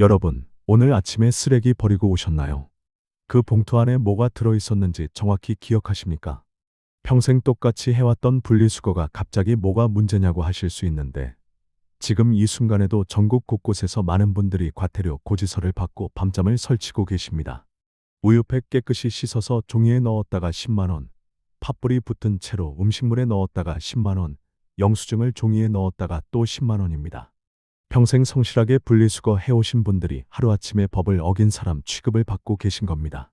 여러분, 오늘 아침에 쓰레기 버리고 오셨나요? 그 봉투 안에 뭐가 들어 있었는지 정확히 기억하십니까? 평생 똑같이 해왔던 분리수거가 갑자기 뭐가 문제냐고 하실 수 있는데, 지금 이 순간에도 전국 곳곳에서 많은 분들이 과태료 고지서를 받고 밤잠을 설치고 계십니다. 우유팩 깨끗이 씻어서 종이에 넣었다가 10만원, 팥불이 붙은 채로 음식물에 넣었다가 10만원, 영수증을 종이에 넣었다가 또 10만원입니다. 평생 성실하게 분리수거 해오신 분들이 하루아침에 법을 어긴 사람 취급을 받고 계신 겁니다.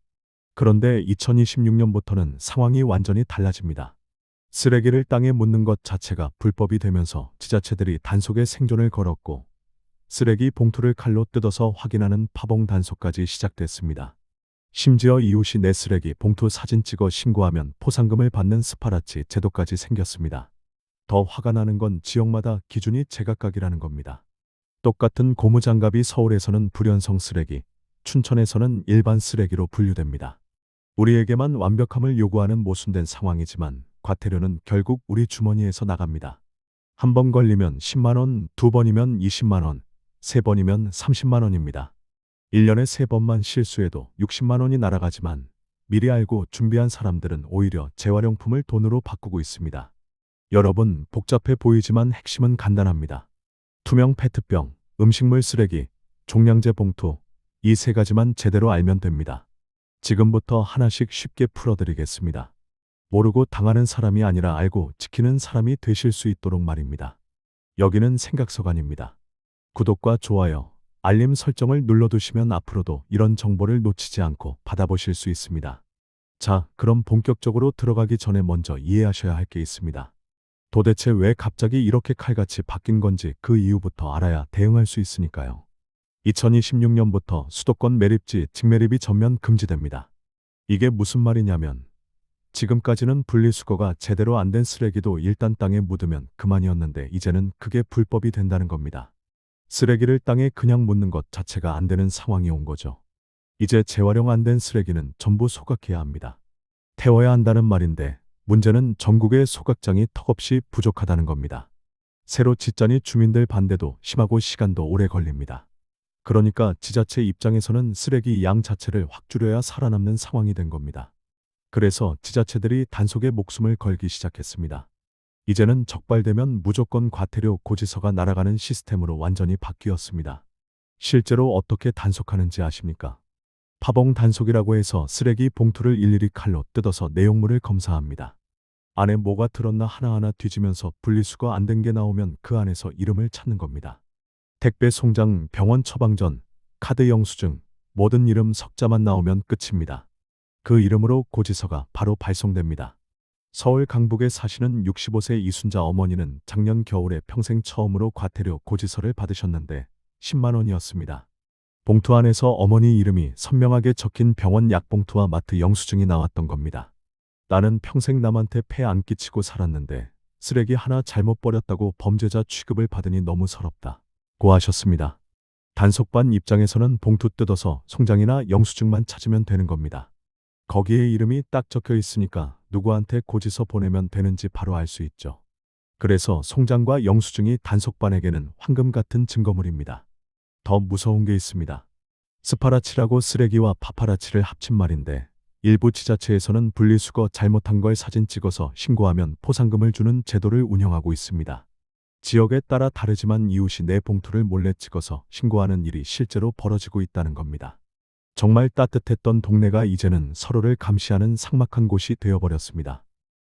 그런데 2026년부터는 상황이 완전히 달라집니다. 쓰레기를 땅에 묻는 것 자체가 불법이 되면서 지자체들이 단속에 생존을 걸었고 쓰레기 봉투를 칼로 뜯어서 확인하는 파봉 단속까지 시작됐습니다. 심지어 이웃이 내 쓰레기 봉투 사진 찍어 신고하면 포상금을 받는 스파라치 제도까지 생겼습니다. 더 화가 나는 건 지역마다 기준이 제각각이라는 겁니다. 똑같은 고무장갑이 서울에서는 불연성 쓰레기, 춘천에서는 일반 쓰레기로 분류됩니다. 우리에게만 완벽함을 요구하는 모순된 상황이지만 과태료는 결국 우리 주머니에서 나갑니다. 한 번 걸리면 10만원, 두 번이면 20만원, 세 번이면 30만원입니다. 1년에 세 번만 실수해도 60만원이 날아가지만 미리 알고 준비한 사람들은 오히려 재활용품을 돈으로 바꾸고 있습니다. 여러분, 복잡해 보이지만 핵심은 간단합니다. 투명 페트병, 음식물 쓰레기, 종량제 봉투, 이 세 가지만 제대로 알면 됩니다. 지금부터 하나씩 쉽게 풀어드리겠습니다. 모르고 당하는 사람이 아니라 알고 지키는 사람이 되실 수 있도록 말입니다. 여기는 생각서관입니다. 구독과 좋아요, 알림 설정을 눌러두시면 앞으로도 이런 정보를 놓치지 않고 받아보실 수 있습니다. 자, 그럼 본격적으로 들어가기 전에 먼저 이해하셔야 할 게 있습니다. 도대체 왜 갑자기 이렇게 칼같이 바뀐 건지 그 이유부터 알아야 대응할 수 있으니까요. 2026년부터 수도권 매립지 직매립이 전면 금지됩니다. 이게 무슨 말이냐면 지금까지는 분리수거가 제대로 안 된 쓰레기도 일단 땅에 묻으면 그만이었는데 이제는 그게 불법이 된다는 겁니다. 쓰레기를 땅에 그냥 묻는 것 자체가 안 되는 상황이 온 거죠. 이제 재활용 안 된 쓰레기는 전부 소각해야 합니다. 태워야 한다는 말인데 문제는 전국의 소각장이 턱없이 부족하다는 겁니다. 새로 짓자니 주민들 반대도 심하고 시간도 오래 걸립니다. 그러니까 지자체 입장에서는 쓰레기 양 자체를 확 줄여야 살아남는 상황이 된 겁니다. 그래서 지자체들이 단속에 목숨을 걸기 시작했습니다. 이제는 적발되면 무조건 과태료 고지서가 날아가는 시스템으로 완전히 바뀌었습니다. 실제로 어떻게 단속하는지 아십니까? 파봉 단속이라고 해서 쓰레기 봉투를 일일이 칼로 뜯어서 내용물을 검사합니다. 안에 뭐가 들었나 하나하나 뒤지면서 분리수거 안 된 게 나오면 그 안에서 이름을 찾는 겁니다. 택배 송장, 병원 처방전, 카드 영수증, 모든 이름 석자만 나오면 끝입니다. 그 이름으로 고지서가 바로 발송됩니다. 서울 강북에 사시는 65세 이순자 어머니는 작년 겨울에 평생 처음으로 과태료 고지서를 받으셨는데 10만 원이었습니다. 봉투 안에서 어머니 이름이 선명하게 적힌 병원 약봉투와 마트 영수증이 나왔던 겁니다. 나는 평생 남한테 폐 안 끼치고 살았는데 쓰레기 하나 잘못 버렸다고 범죄자 취급을 받으니 너무 서럽다. 고 하셨습니다. 단속반 입장에서는 봉투 뜯어서 송장이나 영수증만 찾으면 되는 겁니다. 거기에 이름이 딱 적혀 있으니까 누구한테 고지서 보내면 되는지 바로 알 수 있죠. 그래서 송장과 영수증이 단속반에게는 황금 같은 증거물입니다. 더 무서운 게 있습니다. 스파라치라고 쓰레기와 파파라치를 합친 말인데 일부 지자체에서는 분리수거 잘못한 걸 사진 찍어서 신고하면 포상금을 주는 제도를 운영하고 있습니다. 지역에 따라 다르지만 이웃이 내 봉투를 몰래 찍어서 신고하는 일이 실제로 벌어지고 있다는 겁니다. 정말 따뜻했던 동네가 이제는 서로를 감시하는 삭막한 곳이 되어버렸습니다.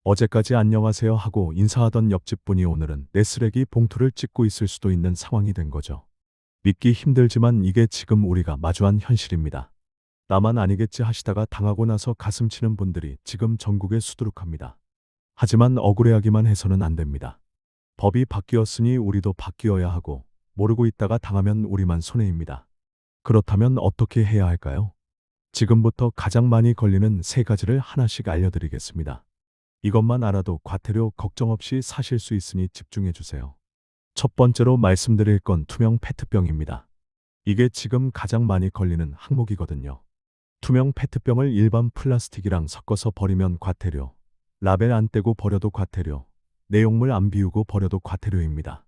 어제까지 안녕하세요 하고 인사하던 옆집 분이 오늘은 내 쓰레기 봉투를 찍고 있을 수도 있는 상황이 된 거죠. 믿기 힘들지만 이게 지금 우리가 마주한 현실입니다. 나만 아니겠지 하시다가 당하고 나서 가슴 치는 분들이 지금 전국에 수두룩합니다. 하지만 억울해하기만 해서는 안 됩니다. 법이 바뀌었으니 우리도 바뀌어야 하고 모르고 있다가 당하면 우리만 손해입니다. 그렇다면 어떻게 해야 할까요? 지금부터 가장 많이 걸리는 세 가지를 하나씩 알려드리겠습니다. 이것만 알아도 과태료 걱정 없이 사실 수 있으니 집중해 주세요. 첫 번째로 말씀드릴 건 투명 페트병입니다. 이게 지금 가장 많이 걸리는 항목이거든요. 투명 페트병을 일반 플라스틱이랑 섞어서 버리면 과태료, 라벨 안 떼고 버려도 과태료, 내용물 안 비우고 버려도 과태료입니다.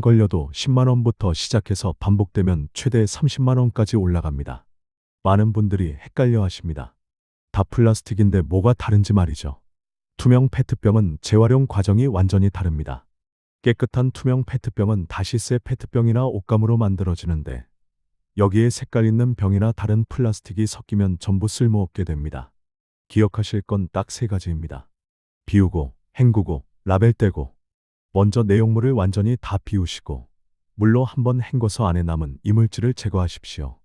걸려도 10만 원부터 시작해서 반복되면 최대 30만 원까지 올라갑니다. 많은 분들이 헷갈려 하십니다. 다 플라스틱인데 뭐가 다른지 말이죠. 투명 페트병은 재활용 과정이 완전히 다릅니다. 깨끗한 투명 페트병은 다시 새 페트병이나 옷감으로 만들어지는데 여기에 색깔 있는 병이나 다른 플라스틱이 섞이면 전부 쓸모없게 됩니다. 기억하실 건 딱 세 가지입니다. 비우고, 헹구고, 라벨 떼고. 먼저 내용물을 완전히 다 비우시고 물로 한번 헹궈서 안에 남은 이물질을 제거하십시오.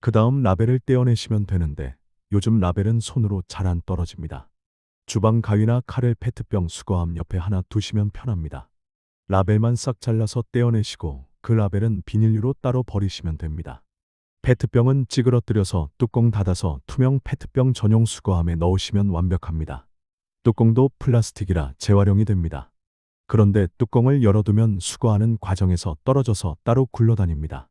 그 다음 라벨을 떼어내시면 되는데 요즘 라벨은 손으로 잘 안 떨어집니다. 주방 가위나 칼을 페트병 수거함 옆에 하나 두시면 편합니다. 라벨만 싹 잘라서 떼어내시고 그 라벨은 비닐류로 따로 버리시면 됩니다. 페트병은 찌그러뜨려서 뚜껑 닫아서 투명 페트병 전용 수거함에 넣으시면 완벽합니다. 뚜껑도 플라스틱이라 재활용이 됩니다. 그런데 뚜껑을 열어두면 수거하는 과정에서 떨어져서 따로 굴러다닙니다.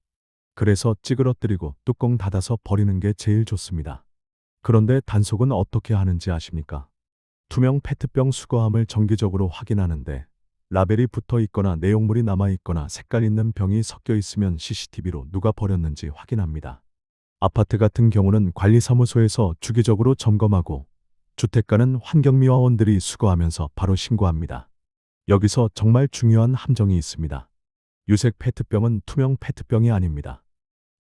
그래서 찌그러뜨리고 뚜껑 닫아서 버리는 게 제일 좋습니다. 그런데 단속은 어떻게 하는지 아십니까? 투명 페트병 수거함을 정기적으로 확인하는데 라벨이 붙어 있거나 내용물이 남아 있거나 색깔 있는 병이 섞여 있으면 CCTV로 누가 버렸는지 확인합니다. 아파트 같은 경우는 관리사무소에서 주기적으로 점검하고 주택가는 환경미화원들이 수거하면서 바로 신고합니다. 여기서 정말 중요한 함정이 있습니다. 유색 페트병은 투명 페트병이 아닙니다.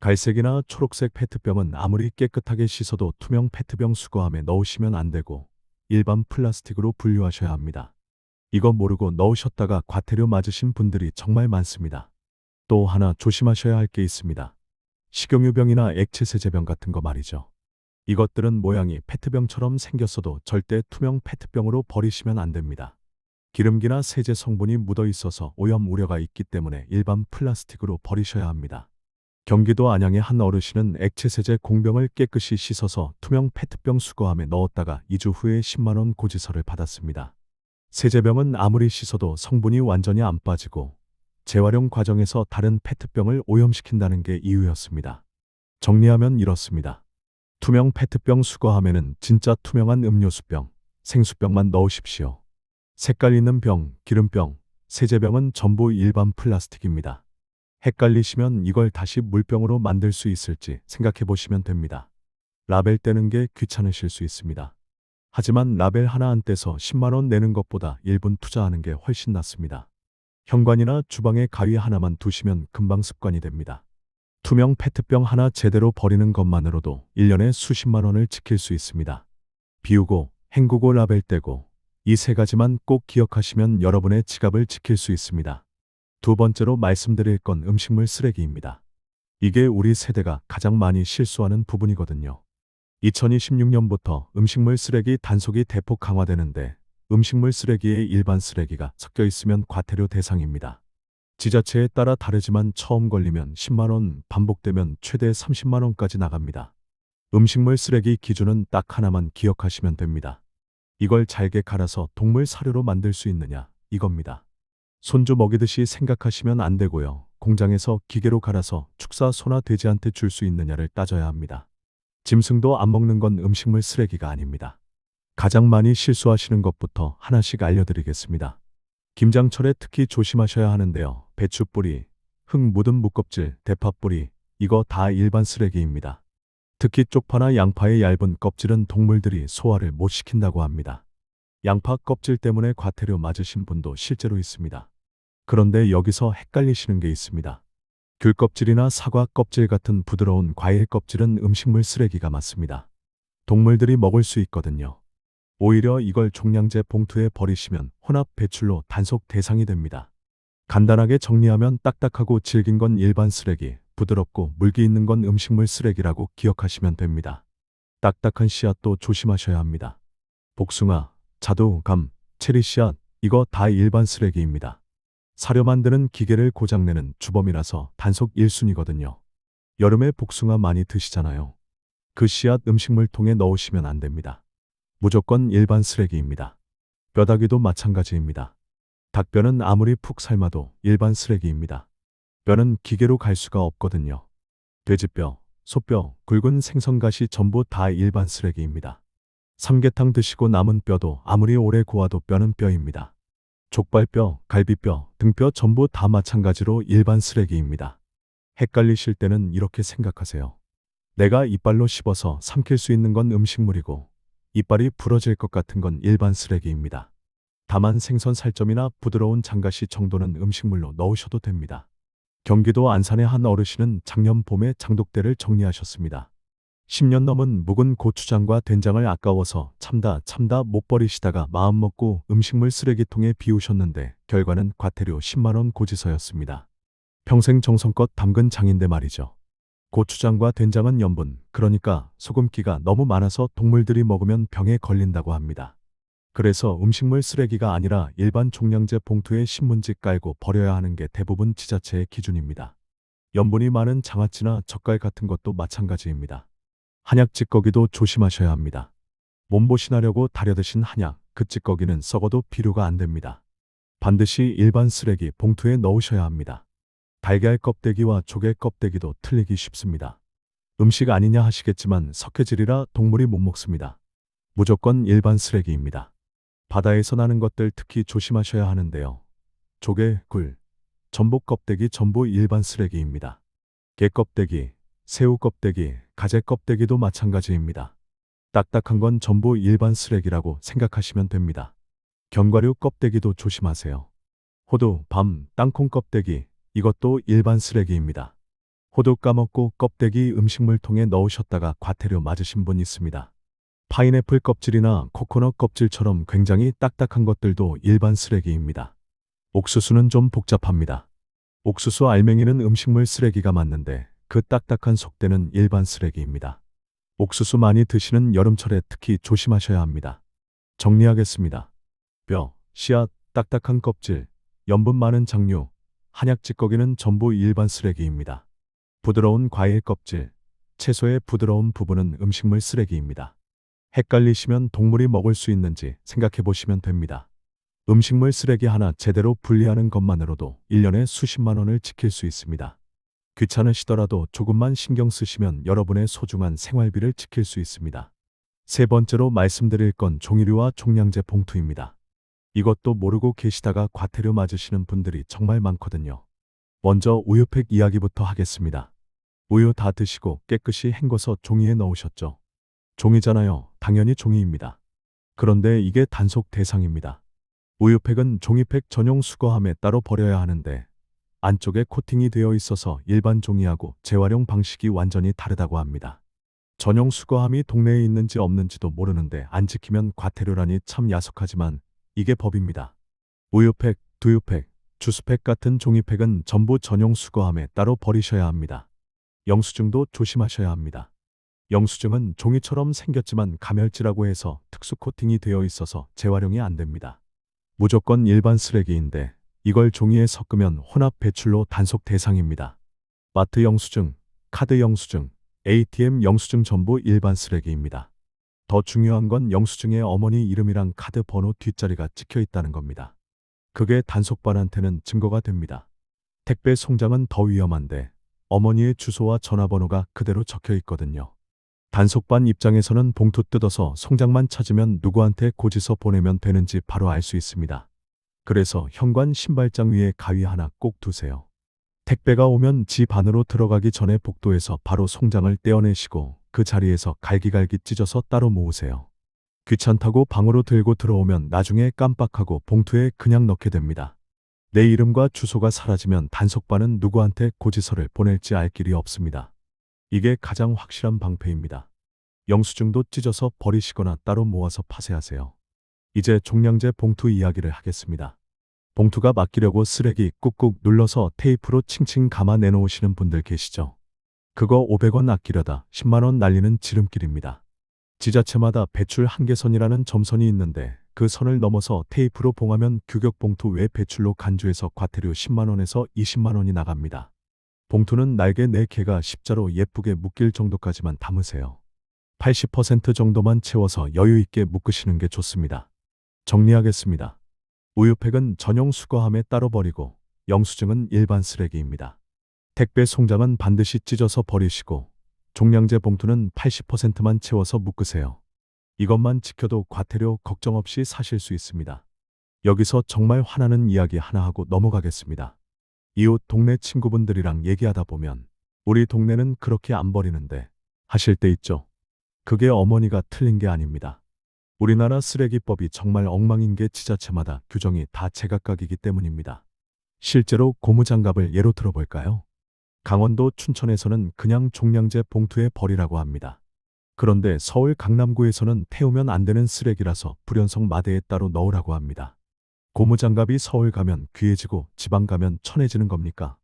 갈색이나 초록색 페트병은 아무리 깨끗하게 씻어도 투명 페트병 수거함에 넣으시면 안 되고 일반 플라스틱으로 분류하셔야 합니다. 이거 모르고 넣으셨다가 과태료 맞으신 분들이 정말 많습니다. 또 하나 조심하셔야 할 게 있습니다. 식용유병이나 액체 세제병 같은 거 말이죠. 이것들은 모양이 페트병처럼 생겼어도 절대 투명 페트병으로 버리시면 안 됩니다. 기름기나 세제 성분이 묻어 있어서 오염 우려가 있기 때문에 일반 플라스틱으로 버리셔야 합니다. 경기도 안양의 한 어르신은 액체 세제 공병을 깨끗이 씻어서 투명 페트병 수거함에 넣었다가 2주 후에 10만 원 고지서를 받았습니다. 세제병은 아무리 씻어도 성분이 완전히 안 빠지고 재활용 과정에서 다른 페트병을 오염시킨다는 게 이유였습니다. 정리하면 이렇습니다. 투명 페트병 수거함에는 진짜 투명한 음료수병, 생수병만 넣으십시오. 색깔 있는 병, 기름병, 세제병은 전부 일반 플라스틱입니다. 헷갈리시면 이걸 다시 물병으로 만들 수 있을지 생각해 보시면 됩니다. 라벨 떼는 게 귀찮으실 수 있습니다. 하지만 라벨 하나 안 떼서 10만원 내는 것보다 1분 투자하는 게 훨씬 낫습니다. 현관이나 주방에 가위 하나만 두시면 금방 습관이 됩니다. 투명 페트병 하나 제대로 버리는 것만으로도 1년에 수십만 원을 지킬 수 있습니다. 비우고, 헹구고 라벨 떼고, 이 세 가지만 꼭 기억하시면 여러분의 지갑을 지킬 수 있습니다. 두 번째로 말씀드릴 건 음식물 쓰레기입니다. 이게 우리 세대가 가장 많이 실수하는 부분이거든요. 2026년부터 음식물 쓰레기 단속이 대폭 강화되는데 음식물 쓰레기에 일반 쓰레기가 섞여 있으면 과태료 대상입니다. 지자체에 따라 다르지만 처음 걸리면 10만원, 반복되면 최대 30만원까지 나갑니다. 음식물 쓰레기 기준은 딱 하나만 기억하시면 됩니다. 이걸 잘게 갈아서 동물 사료로 만들 수 있느냐, 이겁니다. 손주 먹이듯이 생각하시면 안 되고요. 공장에서 기계로 갈아서 축사 소나 돼지한테 줄 수 있느냐를 따져야 합니다. 짐승도 안 먹는 건 음식물 쓰레기가 아닙니다. 가장 많이 실수하시는 것부터 하나씩 알려드리겠습니다. 김장철에 특히 조심하셔야 하는데요. 배추 뿌리, 흙 묻은 무껍질, 대파 뿌리, 이거 다 일반 쓰레기입니다. 특히 쪽파나 양파의 얇은 껍질은 동물들이 소화를 못 시킨다고 합니다. 양파 껍질 때문에 과태료 맞으신 분도 실제로 있습니다. 그런데 여기서 헷갈리시는 게 있습니다. 귤 껍질이나 사과 껍질 같은 부드러운 과일 껍질은 음식물 쓰레기가 맞습니다. 동물들이 먹을 수 있거든요. 오히려 이걸 종량제 봉투에 버리시면 혼합 배출로 단속 대상이 됩니다. 간단하게 정리하면 딱딱하고 질긴 건 일반 쓰레기, 부드럽고 물기 있는 건 음식물 쓰레기라고 기억하시면 됩니다. 딱딱한 씨앗도 조심하셔야 합니다. 복숭아, 자두, 감, 체리 씨앗, 이거 다 일반 쓰레기입니다. 사료 만드는 기계를 고장내는 주범이라서 단속 1순위거든요. 여름에 복숭아 많이 드시잖아요. 그 씨앗 음식물 통에 넣으시면 안 됩니다. 무조건 일반 쓰레기입니다. 뼈다귀도 마찬가지입니다. 닭뼈는 아무리 푹 삶아도 일반 쓰레기입니다. 뼈는 기계로 갈 수가 없거든요. 돼지뼈, 소뼈, 굵은 생선가시 전부 다 일반 쓰레기입니다. 삼계탕 드시고 남은 뼈도 아무리 오래 고아도 뼈는 뼈입니다. 족발뼈, 갈비뼈, 등뼈 전부 다 마찬가지로 일반 쓰레기입니다. 헷갈리실 때는 이렇게 생각하세요. 내가 이빨로 씹어서 삼킬 수 있는 건 음식물이고 이빨이 부러질 것 같은 건 일반 쓰레기입니다. 다만 생선 살점이나 부드러운 장가시 정도는 음식물로 넣으셔도 됩니다. 경기도 안산의 한 어르신은 작년 봄에 장독대를 정리하셨습니다. 10년 넘은 묵은 고추장과 된장을 아까워서 참다 참다 못 버리시다가 마음먹고 음식물 쓰레기통에 비우셨는데 결과는 과태료 10만원 고지서였습니다. 평생 정성껏 담근 장인데 말이죠. 고추장과 된장은 염분, 그러니까 소금기가 너무 많아서 동물들이 먹으면 병에 걸린다고 합니다. 그래서 음식물 쓰레기가 아니라 일반 종량제 봉투에 신문지 깔고 버려야 하는 게 대부분 지자체의 기준입니다. 염분이 많은 장아찌나 젓갈 같은 것도 마찬가지입니다. 한약 찌꺼기도 조심하셔야 합니다. 몸보신하려고 다려드신 한약, 그 찌꺼기는 썩어도 비료가 안 됩니다. 반드시 일반 쓰레기 봉투에 넣으셔야 합니다. 달걀 껍데기와 조개 껍데기도 틀리기 쉽습니다. 음식 아니냐 하시겠지만 석회질이라 동물이 못 먹습니다. 무조건 일반 쓰레기입니다. 바다에서 나는 것들 특히 조심하셔야 하는데요. 조개, 굴, 전복 껍데기 전부 일반 쓰레기입니다. 게 껍데기, 새우 껍데기, 가재 껍데기도 마찬가지입니다. 딱딱한 건 전부 일반 쓰레기라고 생각하시면 됩니다. 견과류 껍데기도 조심하세요. 호두, 밤, 땅콩 껍데기, 이것도 일반 쓰레기입니다. 호두 까먹고 껍데기 음식물통에 넣으셨다가 과태료 맞으신 분 있습니다. 파인애플 껍질이나 코코넛 껍질처럼 굉장히 딱딱한 것들도 일반 쓰레기입니다. 옥수수는 좀 복잡합니다. 옥수수 알맹이는 음식물 쓰레기가 맞는데 그 딱딱한 속대는 일반 쓰레기입니다. 옥수수 많이 드시는 여름철에 특히 조심하셔야 합니다. 정리하겠습니다. 뼈, 씨앗, 딱딱한 껍질, 염분 많은 장류, 한약 찌꺼기는 전부 일반 쓰레기입니다. 부드러운 과일 껍질, 채소의 부드러운 부분은 음식물 쓰레기입니다. 헷갈리시면 동물이 먹을 수 있는지 생각해 보시면 됩니다. 음식물 쓰레기 하나 제대로 분리하는 것만으로도 1년에 수십만 원을 지킬 수 있습니다. 귀찮으시더라도 조금만 신경 쓰시면 여러분의 소중한 생활비를 지킬 수 있습니다. 세 번째로 말씀드릴 건 종이류와 종량제 봉투입니다. 이것도 모르고 계시다가 과태료 맞으시는 분들이 정말 많거든요. 먼저 우유팩 이야기부터 하겠습니다. 우유 다 드시고 깨끗이 헹궈서 종이에 넣으셨죠. 종이잖아요. 당연히 종이입니다. 그런데 이게 단속 대상입니다. 우유팩은 종이팩 전용 수거함에 따로 버려야 하는데 안쪽에 코팅이 되어 있어서 일반 종이하고 재활용 방식이 완전히 다르다고 합니다. 전용 수거함이 동네에 있는지 없는지도 모르는데 안 지키면 과태료라니 참 야속하지만 이게 법입니다. 우유팩, 두유팩, 주스팩 같은 종이팩은 전부 전용 수거함에 따로 버리셔야 합니다. 영수증도 조심하셔야 합니다. 영수증은 종이처럼 생겼지만 가멸지라고 해서 특수 코팅이 되어 있어서 재활용이 안 됩니다. 무조건 일반 쓰레기인데 이걸 종이에 섞으면 혼합 배출로 단속 대상입니다. 마트 영수증, 카드 영수증, ATM 영수증 전부 일반 쓰레기입니다. 더 중요한 건 영수증에 어머니 이름이랑 카드 번호 뒷자리가 찍혀 있다는 겁니다. 그게 단속반한테는 증거가 됩니다. 택배 송장은 더 위험한데 어머니의 주소와 전화번호가 그대로 적혀 있거든요. 단속반 입장에서는 봉투 뜯어서 송장만 찾으면 누구한테 고지서 보내면 되는지 바로 알 수 있습니다. 그래서 현관 신발장 위에 가위 하나 꼭 두세요. 택배가 오면 집 안으로 들어가기 전에 복도에서 바로 송장을 떼어내시고 그 자리에서 갈기갈기 찢어서 따로 모으세요. 귀찮다고 방으로 들고 들어오면 나중에 깜빡하고 봉투에 그냥 넣게 됩니다. 내 이름과 주소가 사라지면 단속반은 누구한테 고지서를 보낼지 알 길이 없습니다. 이게 가장 확실한 방패입니다. 영수증도 찢어서 버리시거나 따로 모아서 파쇄하세요. 이제 종량제 봉투 이야기를 하겠습니다. 봉투가 맡기려고 쓰레기 꾹꾹 눌러서 테이프로 칭칭 감아 내놓으시는 분들 계시죠? 그거 500원 아끼려다 10만원 날리는 지름길입니다. 지자체마다 배출 한계선이라는 점선이 있는데 그 선을 넘어서 테이프로 봉하면 규격 봉투 외 배출로 간주해서 과태료 10만원에서 20만원이 나갑니다. 봉투는 날개 4개가 십자로 예쁘게 묶일 정도까지만 담으세요. 80% 정도만 채워서 여유 있게 묶으시는 게 좋습니다. 정리하겠습니다. 우유팩은 전용 수거함에 따로 버리고 영수증은 일반 쓰레기입니다. 택배 송장은 반드시 찢어서 버리시고 종량제 봉투는 80%만 채워서 묶으세요. 이것만 지켜도 과태료 걱정 없이 사실 수 있습니다. 여기서 정말 화나는 이야기 하나 하고 넘어가겠습니다. 이웃 동네 친구분들이랑 얘기하다 보면 우리 동네는 그렇게 안 버리는데 하실 때 있죠. 그게 어머니가 틀린 게 아닙니다. 우리나라 쓰레기법이 정말 엉망인 게 지자체마다 규정이 다 제각각이기 때문입니다. 실제로 고무장갑을 예로 들어볼까요? 강원도 춘천에서는 그냥 종량제 봉투에 버리라고 합니다. 그런데 서울 강남구에서는 태우면 안 되는 쓰레기라서 불연성 마대에 따로 넣으라고 합니다. 고무장갑이 서울 가면 귀해지고 지방 가면 천해지는 겁니까?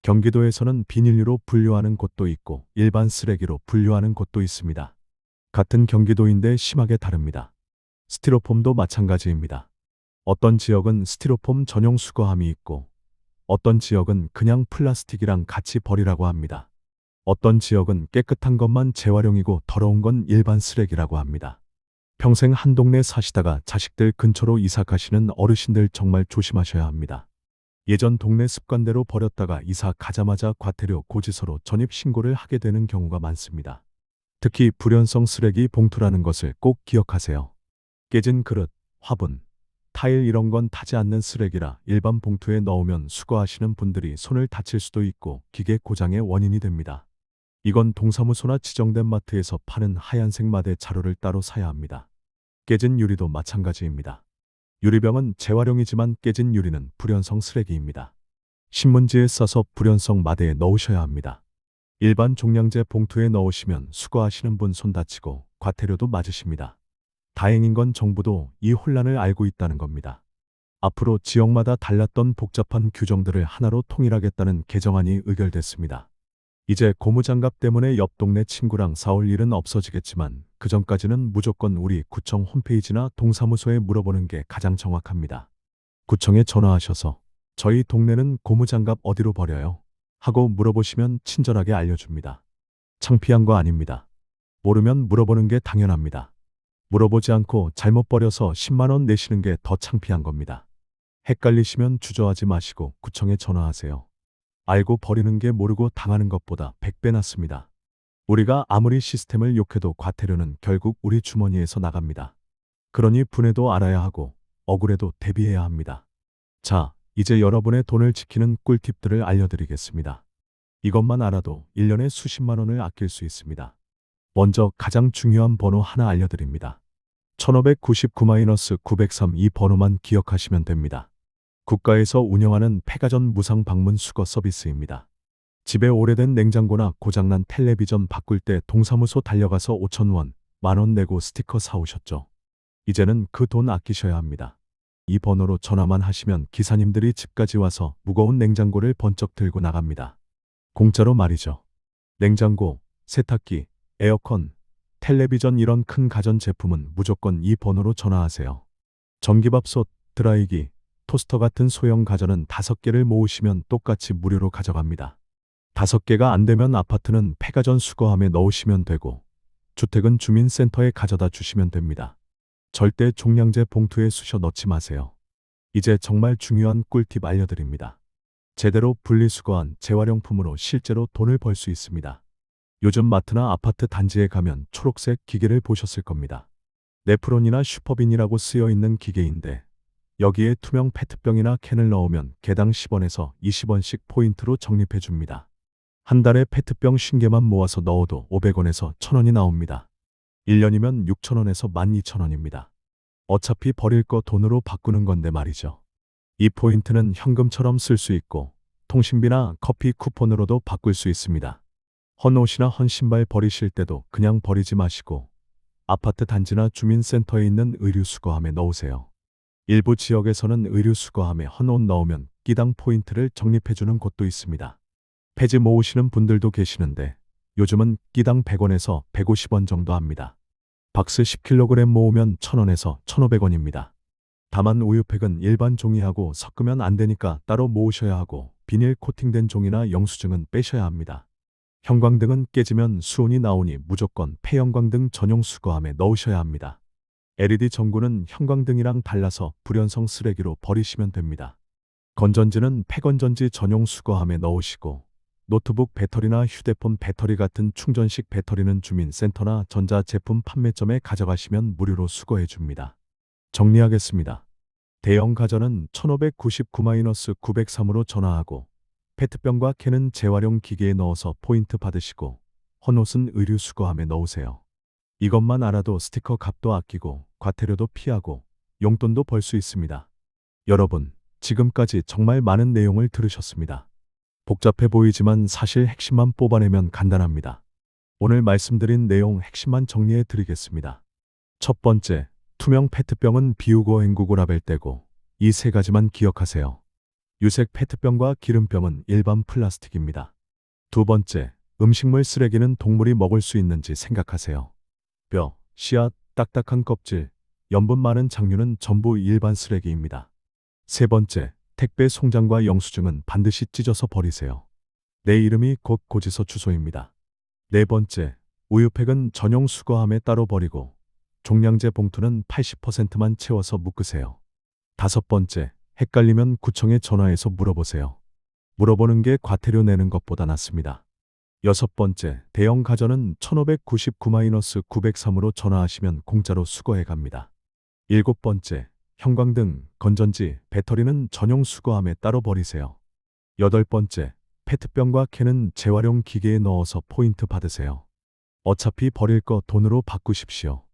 경기도에서는 비닐류로 분류하는 곳도 있고 일반 쓰레기로 분류하는 곳도 있습니다. 같은 경기도인데 심하게 다릅니다. 스티로폼도 마찬가지입니다. 어떤 지역은 스티로폼 전용 수거함이 있고 어떤 지역은 그냥 플라스틱이랑 같이 버리라고 합니다. 어떤 지역은 깨끗한 것만 재활용이고 더러운 건 일반 쓰레기라고 합니다. 평생 한 동네 사시다가 자식들 근처로 이사 가시는 어르신들 정말 조심하셔야 합니다. 예전 동네 습관대로 버렸다가 이사 가자마자 과태료 고지서로 전입 신고를 하게 되는 경우가 많습니다. 특히 불연성 쓰레기 봉투라는 것을 꼭 기억하세요. 깨진 그릇, 화분, 타일 이런 건 타지 않는 쓰레기라 일반 봉투에 넣으면 수거하시는 분들이 손을 다칠 수도 있고 기계 고장의 원인이 됩니다. 이건 동사무소나 지정된 마트에서 파는 하얀색 마대 자루를 따로 사야 합니다. 깨진 유리도 마찬가지입니다. 유리병은 재활용이지만 깨진 유리는 불연성 쓰레기입니다. 신문지에 싸서 불연성 마대에 넣으셔야 합니다. 일반 종량제 봉투에 넣으시면 수거하시는 분 손 다치고 과태료도 맞으십니다. 다행인 건 정부도 이 혼란을 알고 있다는 겁니다. 앞으로 지역마다 달랐던 복잡한 규정들을 하나로 통일하겠다는 개정안이 의결됐습니다. 이제 고무장갑 때문에 옆 동네 친구랑 싸울 일은 없어지겠지만 그 전까지는 무조건 우리 구청 홈페이지나 동사무소에 물어보는 게 가장 정확합니다. 구청에 전화하셔서 저희 동네는 고무장갑 어디로 버려요? 하고 물어보시면 친절하게 알려줍니다. 창피한 거 아닙니다. 모르면 물어보는 게 당연합니다. 물어보지 않고 잘못 버려서 10만원 내시는 게 더 창피한 겁니다. 헷갈리시면 주저하지 마시고 구청에 전화하세요. 알고 버리는 게 모르고 당하는 것보다 100배 낫습니다. 우리가 아무리 시스템을 욕해도 과태료는 결국 우리 주머니에서 나갑니다. 그러니 분해도 알아야 하고 억울해도 대비해야 합니다. 자, 이제 여러분의 돈을 지키는 꿀팁들을 알려드리겠습니다. 이것만 알아도 1년에 수십만 원을 아낄 수 있습니다. 먼저 가장 중요한 번호 하나 알려드립니다. 1599-903 이 번호만 기억하시면 됩니다. 국가에서 운영하는 폐가전 무상 방문 수거 서비스입니다. 집에 오래된 냉장고나 고장난 텔레비전 바꿀 때 동사무소 달려가서 5천원, 만원 내고 스티커 사오셨죠. 이제는 그 돈 아끼셔야 합니다. 이 번호로 전화만 하시면 기사님들이 집까지 와서 무거운 냉장고를 번쩍 들고 나갑니다. 공짜로 말이죠. 냉장고, 세탁기, 에어컨, 텔레비전 이런 큰 가전 제품은 무조건 이 번호로 전화하세요. 전기밥솥, 드라이기, 토스터 같은 소형 가전은 다섯 개를 모으시면 똑같이 무료로 가져갑니다. 다섯 개가 안 되면 아파트는 폐가전 수거함에 넣으시면 되고 주택은 주민센터에 가져다 주시면 됩니다. 절대 종량제 봉투에 쑤셔 넣지 마세요. 이제 정말 중요한 꿀팁 알려드립니다. 제대로 분리수거한 재활용품으로 실제로 돈을 벌 수 있습니다. 요즘 마트나 아파트 단지에 가면 초록색 기계를 보셨을 겁니다. 네프론이나 슈퍼빈이라고 쓰여 있는 기계인데 여기에 투명 페트병이나 캔을 넣으면 개당 10원에서 20원씩 포인트로 적립해 줍니다. 한 달에 페트병 50개만 모아서 넣어도 500원에서 1000원이 나옵니다. 1년이면 6천원에서 12,000원입니다. 어차피 버릴 거 돈으로 바꾸는 건데 말이죠. 이 포인트는 현금처럼 쓸 수 있고 통신비나 커피 쿠폰으로도 바꿀 수 있습니다. 헌옷이나 헌신발 버리실 때도 그냥 버리지 마시고 아파트 단지나 주민센터에 있는 의류 수거함에 넣으세요. 일부 지역에서는 의류 수거함에 헌옷 넣으면 끼당 포인트를 적립해주는 곳도 있습니다. 폐지 모으시는 분들도 계시는데 요즘은 끼당 100원에서 150원 정도 합니다. 박스 10kg 모으면 1000원에서 1500원입니다. 다만 우유팩은 일반 종이하고 섞으면 안 되니까 따로 모으셔야 하고 비닐 코팅된 종이나 영수증은 빼셔야 합니다. 형광등은 깨지면 수온이 나오니 무조건 폐형광등 전용 수거함에 넣으셔야 합니다. LED 전구는 형광등이랑 달라서 불연성 쓰레기로 버리시면 됩니다. 건전지는 폐건전지 전용 수거함에 넣으시고 노트북 배터리나 휴대폰 배터리 같은 충전식 배터리는 주민센터나 전자제품 판매점에 가져가시면 무료로 수거해 줍니다. 정리하겠습니다. 대형 가전은 1599-903으로 전화하고 페트병과 캔은 재활용 기계에 넣어서 포인트 받으시고 헌옷은 의류 수거함에 넣으세요. 이것만 알아도 스티커 값도 아끼고 과태료도 피하고 용돈도 벌 수 있습니다. 여러분, 지금까지 정말 많은 내용을 들으셨습니다. 복잡해 보이지만 사실 핵심만 뽑아내면 간단합니다. 오늘 말씀드린 내용 핵심만 정리해 드리겠습니다. 첫 번째, 투명 페트병은 비우고 헹구고 라벨 떼고 이 세 가지만 기억하세요. 유색 페트병과 기름병은 일반 플라스틱입니다. 두 번째, 음식물 쓰레기는 동물이 먹을 수 있는지 생각하세요. 뼈, 씨앗, 딱딱한 껍질, 염분 많은 장류는 전부 일반 쓰레기입니다. 세 번째, 택배 송장과 영수증은 반드시 찢어서 버리세요. 내 이름이 곧 고지서 주소입니다. 네 번째, 우유팩은 전용 수거함에 따로 버리고 종량제 봉투는 80%만 채워서 묶으세요. 다섯 번째, 헷갈리면 구청에 전화해서 물어보세요. 물어보는 게 과태료 내는 것보다 낫습니다. 여섯 번째, 대형 가전은 1599-903으로 전화하시면 공짜로 수거해 갑니다. 일곱 번째, 형광등, 건전지, 배터리는 전용 수거함에 따로 버리세요. 여덟 번째, 페트병과 캔은 재활용 기계에 넣어서 포인트 받으세요. 어차피 버릴 거 돈으로 바꾸십시오.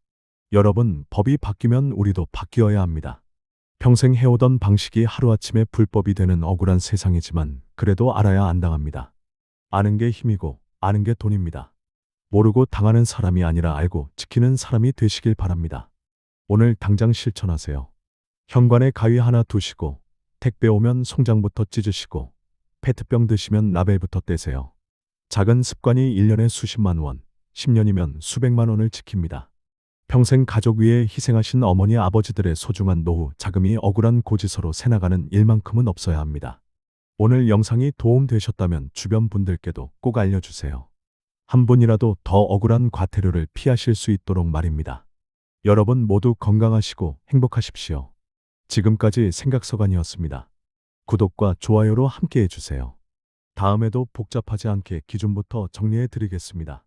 여러분, 법이 바뀌면 우리도 바뀌어야 합니다. 평생 해오던 방식이 하루아침에 불법이 되는 억울한 세상이지만 그래도 알아야 안 당합니다. 아는 게 힘이고 아는 게 돈입니다. 모르고 당하는 사람이 아니라 알고 지키는 사람이 되시길 바랍니다. 오늘 당장 실천하세요. 현관에 가위 하나 두시고 택배 오면 송장부터 찢으시고 페트병 드시면 라벨부터 떼세요. 작은 습관이 1년에 수십만 원, 10년이면 수백만 원을 지킵니다. 평생 가족 위해 희생하신 어머니 아버지들의 소중한 노후, 자금이 억울한 고지서로 새나가는 일만큼은 없어야 합니다. 오늘 영상이 도움되셨다면 주변 분들께도 꼭 알려주세요. 한 분이라도 더 억울한 과태료를 피하실 수 있도록 말입니다. 여러분 모두 건강하시고 행복하십시오. 지금까지 생각서관이었습니다. 구독과 좋아요로 함께 해 주세요. 다음에도 복잡하지 않게 기준부터 정리해 드리겠습니다.